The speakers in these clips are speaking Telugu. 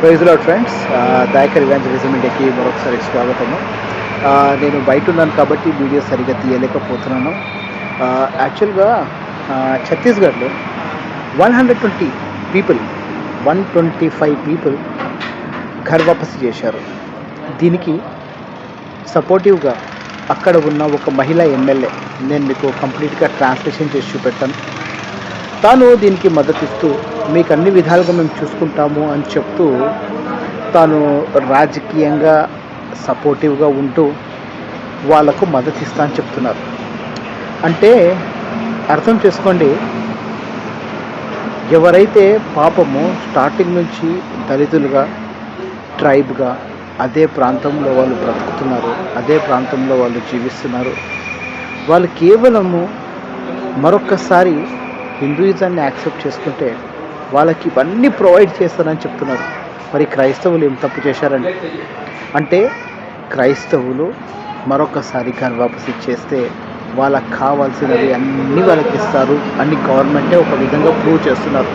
Praise lord friends Dayakar evangelism ఇండియాకి మరొకసారి స్వాగతము. నేను బయట ఉన్నాను కాబట్టి వీడియో సరిగ్గా తీయలేకపోతున్నాను. యాక్చువల్గా ఛత్తీస్గఢ్లో one hundred twenty people one twenty five people ghar wapsi చేశారు. దీనికి సపోర్టివ్గా అక్కడ ఉన్న ఒక మహిళా ఎమ్మెల్యే నేను మీకు కంప్లీట్గా ట్రాన్స్లేషన్ చేసి చూపెట్టాను తాను దీనికి మద్దతిస్తూ మీకు అన్ని విధాలుగా మేము చూసుకుంటాము అని చెప్తూ తాను రాజకీయంగా సపోర్టివ్గా ఉంటూ వాళ్ళకు మద్దతు ఇస్తా అని చెప్తున్నారు. అంటే అర్థం చేసుకోండి ఎవరైతే పాపము స్టార్టింగ్ నుంచి దళితులుగా ట్రైబ్గా అదే ప్రాంతంలో వాళ్ళు బ్రతుకుతున్నారు అదే ప్రాంతంలో వాళ్ళు జీవిస్తున్నారు వాళ్ళు కేవలము మరొక్కసారి హిందూయిజాన్ని యాక్సెప్ట్ చేసుకుంటే వాళ్ళకి ఇవన్నీ ప్రొవైడ్ చేస్తారని చెప్తున్నారు. మరి క్రైస్తవులు ఏం తప్పు చేశారండి? అంటే క్రైస్తవులు మరొకసారి వాపస్ చేస్తే వాళ్ళకి కావాల్సినవి అన్నీ వాళ్ళకి ఇస్తారు. అన్ని గవర్నమెంటే ఒక విధంగా ప్రూవ్ చేస్తున్నారు.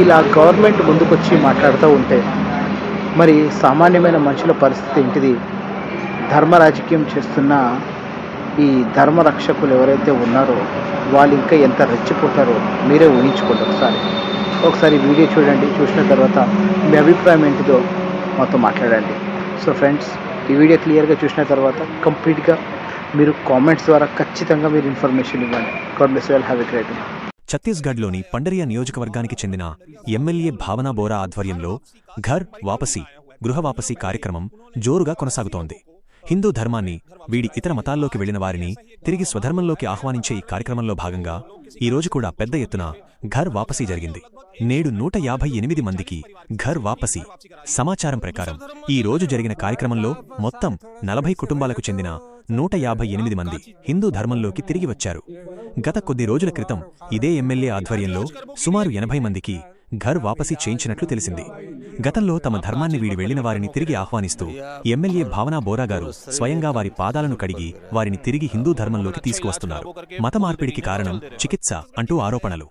ఇలా గవర్నమెంట్ ముందుకొచ్చి మాట్లాడుతూ ఉంటే మరి సామాన్యమైన మనుషుల పరిస్థితి ఏంటిది? ధర్మ రాజకీయం చేస్తున్న ఈ ధర్మ రక్షకులు ఎవరైతే ఉన్నారో వాళ్ళు ఇంకా ఎంత రెచ్చిపోతారో మీరే ఊహించుకోండి ఒకసారి. ఒకసారి వీడియో చూడండి చూసిన తర్వాత మీ అభిప్రాయం ఏంటిదో మాతో మాట్లాడండి. సో ఫ్రెండ్స్ ఈ వీడియో క్లియర్గా చూసిన తర్వాత కంప్లీట్గా మీరు కామెంట్స్ ద్వారా ఖచ్చితంగా మీరు ఇన్ఫర్మేషన్ ఇవ్వండి. God bless well have a great ఛత్తీస్గఢ్లోని పండరియా నియోజకవర్గానికి చెందిన ఎమ్మెల్యే భావనా బోరా ఆధ్వర్యంలో ఘర్ వాపసీ గృహవాపసీ కార్యక్రమం జోరుగా కొనసాగుతోంది. హిందూ ధర్మాన్ని వీడి ఇతర మతాల్లోకి వెళ్ళిన వారిని తిరిగి స్వధర్మంలోకి ఆహ్వానించే ఈ కార్యక్రమంలో భాగంగా ఈ రోజు కూడా పెద్ద ఎత్తున ఘర్ వాపసీ జరిగింది. నేడు నూట యాభై ఎనిమిది మందికి ఘర్ వాపసీ. సమాచారం ప్రకారం ఈ రోజు జరిగిన కార్యక్రమంలో మొత్తం నలభై కుటుంబాలకు చెందిన నూట యాభై ఎనిమిది మంది హిందూ ధర్మంలోకి తిరిగి వచ్చారు. గత కొద్ది రోజుల క్రితం ఇదే ఎమ్మెల్యే ఆధ్వర్యంలో సుమారు ఎనభై మందికి ఘర్ వాపసీ చేయించినట్లు తెలిసింది. గతంలో తమ ధర్మాన్ని వీడి వెళ్ళిన వారిని తిరిగి ఆహ్వానిస్తూ ఎమ్మెల్యే భావనా బోరా గారు స్వయంగా వారి పాదాలను కడిగి వారిని తిరిగి హిందూ ధర్మంలోకి తీసుకువస్తున్నారు. మత మార్పిడికి కారణం చికిత్స అంటూ ఆరోపణలు.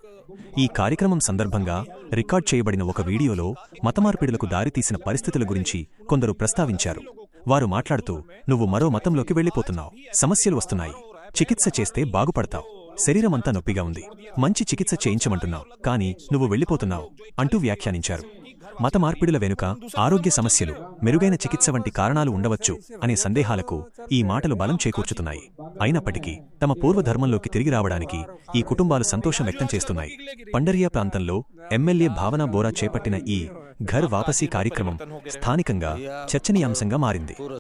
ఈ కార్యక్రమం సందర్భంగా రికార్డ్ చేయబడిన ఒక వీడియోలో మతమార్పిడులకు దారితీసిన పరిస్థితుల గురించి కొందరు ప్రస్తావించారు. వారు మాట్లాడుతూ నువ్వు మరో మతంలోకి వెళ్ళిపోతున్నావు. సమస్యలు వస్తున్నాయి. చికిత్స చేస్తే బాగుపడతావు. శరీరమంతా నొప్పిగా ఉంది. మంచి చికిత్స చేయించమంటున్నావు. కానీ నువ్వు వెళ్ళిపోతున్నావు అంటూ వ్యాఖ్యానించారు. మత మార్పిడుల వెనుక ఆరోగ్య సమస్యలు మెరుగైన చికిత్స వంటి కారణాలు ఉండవచ్చు అనే సందేహాలకు ఈ మాటలు బలం చేకూర్చుతున్నాయి. అయినప్పటికీ తమ పూర్వధర్మంలోకి తిరిగి రావడానికి ఈ కుటుంబాలు సంతోషం వ్యక్తం చేస్తున్నాయి. పండరియా ప్రాంతంలో ఎమ్మెల్యే భావనా బోరా చేపట్టిన ఈ ఘర్ వాపసీ కార్యక్రమం స్థానికంగా చర్చనీయాంశంగా మారింది.